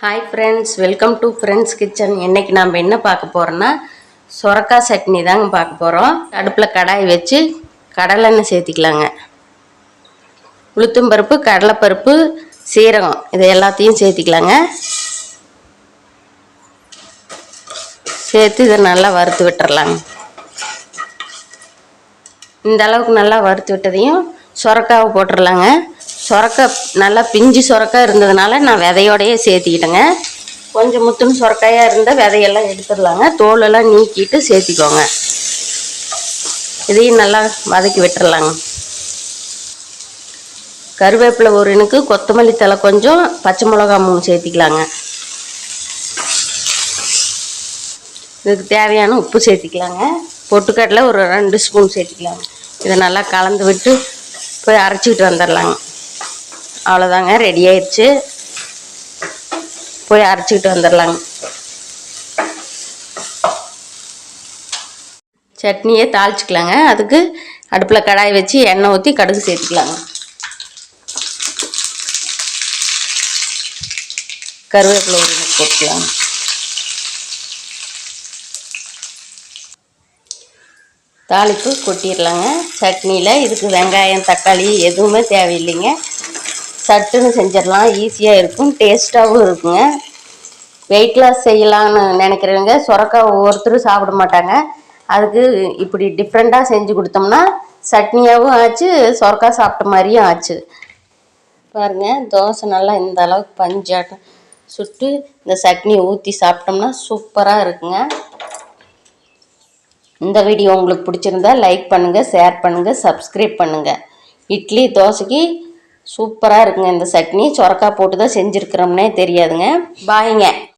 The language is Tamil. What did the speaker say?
Hi friends welcome to friends kitchen இன்றைக்கி நாம் என்ன பார்க்க போகிறோன்னா சுரக்காய் சட்னி தாங்க பார்க்க போகிறோம் அடுப்பில் கடாய் வச்சு கடலெண்ணெய் சேர்த்திக்கலாங்க. உளுத்தம்பருப்பு கடலைப்பருப்பு சீரகம் இது எல்லாத்தையும் சேர்த்திக்கலாங்க. சேர்த்து இதை நல்லா வறுத்து விட்டுறலாங்க. இந்த அளவுக்கு நல்லா வறுத்து விட்டதையும் சொரக்காவை போட்டுடலாங்க சொரக்க நல்லா பிஞ்சு சொரக்காய் இருந்ததுனால நான் விதையோடையே சேர்த்திக்கிட்டேங்க. கொஞ்சம் முத்துன்னு சொரக்காயாக இருந்தால் விதையெல்லாம் எடுத்துடலாங்க. தோலெல்லாம் நீக்கிட்டு சேர்த்திக்கோங்க. இதையும் நல்லா வதக்கி விட்டுறலாங்க. கருவேப்பிலை ஒரு இனுக்கு கொத்தமல்லி தழை கொஞ்சம் பச்சை மிளகா மூணு சேர்த்திக்கலாங்க. இதுக்கு தேவையான உப்பு சேர்த்திக்கலாங்க. பொட்டுக்கடலை ஒரு ரெண்டு ஸ்பூன் சேர்த்திக்கலாங்க. இதை நல்லா கலந்து விட்டு போய் அரைச்சிக்கிட்டு வந்துடலாங்க. அவ்வளோதாங்க ரெடி ஆயிடுச்சு. போய் அரைச்சிக்கிட்டு வந்துடலாங்க சட்னியை தாளிச்சிக்கலாங்க. அதுக்கு அடுப்பில் கடாய் வச்சு எண்ணெய் ஊற்றி கடுகு சேர்த்துக்கலாங்க. கருவேப்பிலை ஒரு போட்டுக்கலாங்க. தாளிப்பு கொட்டிடலாங்க சட்னியில் இதுக்கு வெங்காயம் தக்காளி எதுவுமே தேவையில்லைங்க. சட்டுன்னு செஞ்சிடலாம். ஈஸியாக இருக்கும். டேஸ்ட்டாகவும் இருக்குங்க. வெயிட் லாஸ் செய்யலாம்னு நினைக்கிறவங்க சுரக்காய் ஒவ்வொருத்தரும் சாப்பிட மாட்டாங்க. அதுக்கு இப்படி டிஃப்ரெண்ட்டாக செஞ்சு கொடுத்தோம்னா சட்னியாகவும் ஆச்சு சுரக்காய் சாப்பிட்ட மாதிரியும் ஆச்சு. பாருங்கள் தோசை நல்லா இந்த அளவுக்கு பஞ்சாட்டம் சுட்டு இந்த சட்னி ஊற்றி சாப்பிட்டோம்னா சூப்பராக இருக்குங்க. இந்த வீடியோ உங்களுக்கு பிடிச்சிருந்தா லைக் பண்ணுங்கள் ஷேர் பண்ணுங்கள் சப்ஸ்கிரைப் பண்ணுங்கள் இட்லி தோசைக்கு சூப்பராக இருக்குங்க இந்த சட்னி. சொரக்காய் போட்டு தான் செஞ்சுருக்கிறோம்னே தெரியாதுங்க. பாய்ங்க.